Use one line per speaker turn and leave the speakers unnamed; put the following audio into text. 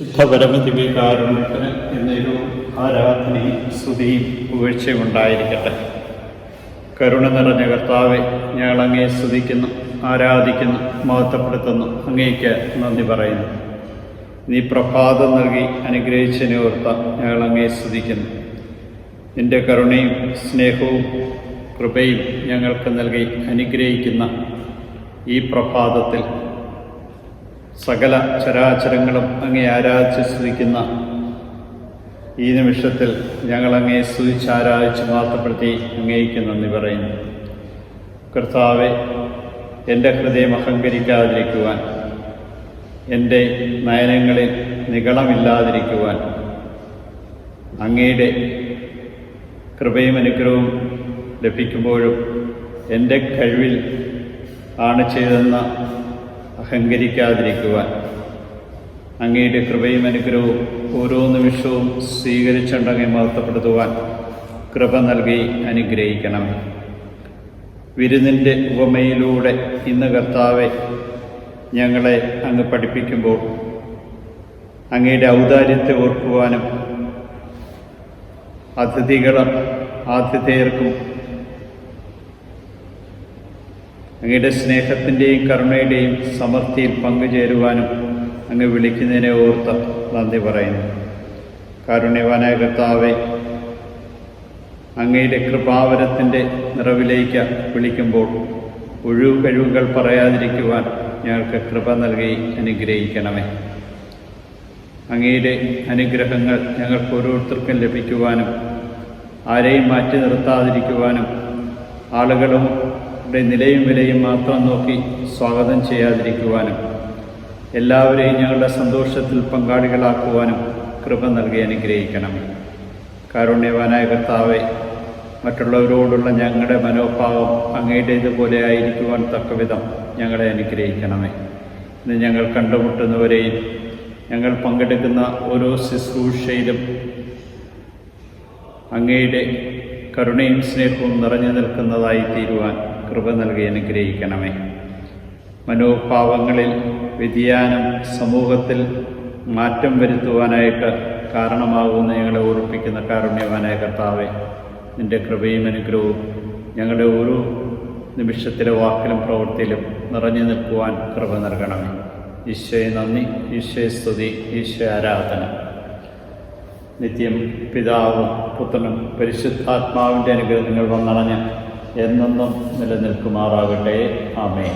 ശുദ്ധ പരമദിവ്യകാരുണ്യത്തിന് എന്നൊരു ആരാധനയും സ്തുതിയും ഉണ്ടായിരിക്കട്ടെ. കരുണ നിറഞ്ഞ കർത്താവെ ഞങ്ങൾ അങ്ങേ സ്തുതിക്കുന്നു ആരാധിക്കുന്നു മഹത്വപ്പെടുത്തുന്നു അങ്ങേക്ക് നന്ദി പറയുന്നു. നീ പ്രഭാതം നൽകി അനുഗ്രഹിച്ചതിനെ ഓർത്ത ഞങ്ങൾ അങ്ങേ സ്തുതിക്കുന്നു. നിന്റെ കരുണയും സ്നേഹവും കൃപയും ഞങ്ങൾക്ക് നൽകി അനുഗ്രഹിക്കുന്ന ഈ പ്രഭാതത്തിൽ സകല ചരാചരങ്ങളും അങ്ങേ ആരാധിച്ച് സ്തുതിക്കുന്ന ഈ നിമിഷത്തിൽ ഞങ്ങൾ അങ്ങേ സ്തുതിച്ച് ആരാധിച്ച് മാത്രപ്പെടുത്തി അങ്ങേക്ക് നന്ദി പറയുന്നു. കർത്താവെ എന്റെ ഹൃദയം അഹങ്കരിക്കാതിരിക്കുവാൻ എന്റെ നയനങ്ങളിൽ നികളമില്ലാതിരിക്കുവാൻ അങ്ങയുടെ കൃപയും അനുഗ്രഹവും ലഭിക്കുമ്പോഴും എന്റെ കഴിവിൽ ആണ് ചെയ്തെന്ന അഹങ്കരിക്കാതിരിക്കുവാൻ. അങ്ങയുടെ കൃപയും അനുഗ്രഹവും ഓരോ നിമിഷവും സ്വീകരിച്ചുണ്ടങ്ങെ മഹത്വപ്പെടുത്തുവാൻ കൃപ നൽകി അനുഗ്രഹിക്കണം. വിരുന്നിന്റെ ഉപമയിലൂടെ ഇന്ന് കർത്താവെ ഞങ്ങളെ അങ്ങ് പഠിപ്പിക്കുമ്പോൾ അങ്ങയുടെ ഔദാര്യത്തെ ഓർക്കുവാനും അതിഥികളും ആതിഥേയർക്കും അങ്ങയുടെ സ്നേഹത്തിന്റെയും കരുണയുടെയും സമൃദ്ധിയിൽ പങ്കുചേരുവാനും അങ്ങ് വിളിക്കുന്നതിനെ ഓർത്ത് നന്ദി പറയുന്നു. കാരുണ്യവാനായ കർത്താവെ അങ്ങയുടെ കൃപാവരത്തിന്റെ നിറവിലേക്ക് വിളിക്കുമ്പോൾ ഒഴിവ് കഴിവുകൾ പറയാതിരിക്കുവാൻ ഞങ്ങൾക്ക് കൃപ നൽകി അനുഗ്രഹിക്കണമേ. അങ്ങയുടെ അനുഗ്രഹങ്ങൾ ഞങ്ങൾക്ക് ഓരോരുത്തർക്കും ലഭിക്കുവാനും ആരെയും മാറ്റി നിർത്താതിരിക്കുവാനും ആളുകളും ടെ നിലയും വിലയും മാത്രം നോക്കി സ്വാഗതം ചെയ്യാതിരിക്കുവാനും എല്ലാവരെയും ഞങ്ങളുടെ സന്തോഷത്തിൽ പങ്കാളികളാക്കുവാനും കൃപ നൽകി അനുഗ്രഹിക്കണം. കാരുണ്യവാനായ കർത്താവെ മറ്റുള്ളവരോടുള്ള ഞങ്ങളുടെ മനോഭാവം അങ്ങയുടേതുപോലെ ആയിരിക്കുവാൻ തക്കവിധം ഞങ്ങളെ അനുഗ്രഹിക്കണമേ. ഇന്ന് ഞങ്ങൾ കണ്ടുമുട്ടുന്നവരെയും ഞങ്ങൾ പങ്കെടുക്കുന്ന ഓരോ ശുശ്രൂഷയിലും അങ്ങയുടെ കരുണയും സ്നേഹവും നിറഞ്ഞു നിൽക്കുന്നതായി തീരുവാൻ കൃപ നൽകി അനുഗ്രഹിക്കണമേ. മനോഭാവങ്ങളിൽ വ്യതിയാനം സമൂഹത്തിൽ മാറ്റം വരുത്തുവാനായിട്ട് കാരണമാകുമെന്ന് ഞങ്ങളെ ഓർപ്പിക്കുന്ന കാരുണ്യവാനായ കർത്താവെ നിന്റെ കൃപയും അനുഗ്രഹവും ഞങ്ങളുടെ ഓരോ നിമിഷത്തിലെ വാക്കിലും പ്രവൃത്തിയിലും നിറഞ്ഞു നിൽക്കുവാൻ കൃപ നൽകണമേ. ഈശോയെ നന്ദി ഈശോയെ സ്തുതി ഈശോ ആരാധന. നിത്യം പിതാവും പുത്രനും പരിശുദ്ധാത്മാവിന്റെ അനുഗ്രഹം നിങ്ങൾ വന്നണഞ്ഞ് എന്നെന്നും നിലനിൽക്കുമാറാകട്ടെ. ആമേ